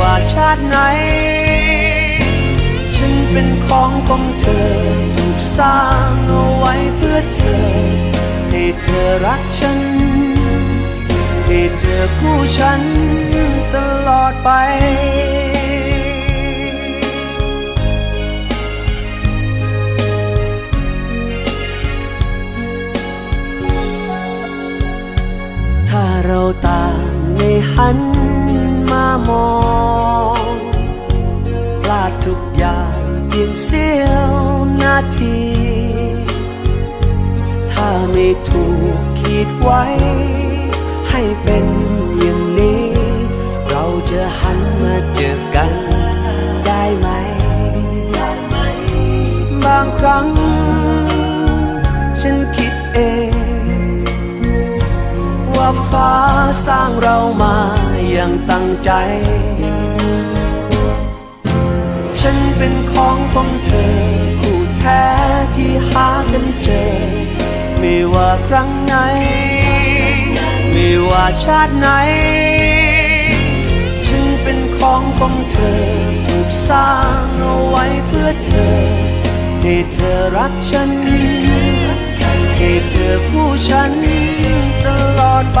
ว่าชาติไหน ฉันเป็นของของเธอ ถูกสร้างเอาไว้เพื่อเธอ ให้เธอรักฉัน ให้เธอคู่ฉันตลอดไปถ้าเราต่างไม่หัน พียงเสี้ยวนาที ถ้าไม่ถูกขีดไว้ ให้เป็นอย่างนี้ เราจะหันมาเจอกันได้ไหม บางครั้ง ฉันคิดเอง ว่าฟ้าสร้างเรามาอย่างตั้งใจ ของของเธอ คู่แท้ที่หากันเจอ ไม่ว่าครั้งไหน ไม่ว่าชาติไหน ฉันเป็นของของเธอ ถูกสร้างเอาไว้เพื่อเธอ ให้เธอรักฉัน ให้เธอคู่ฉันตลอดไป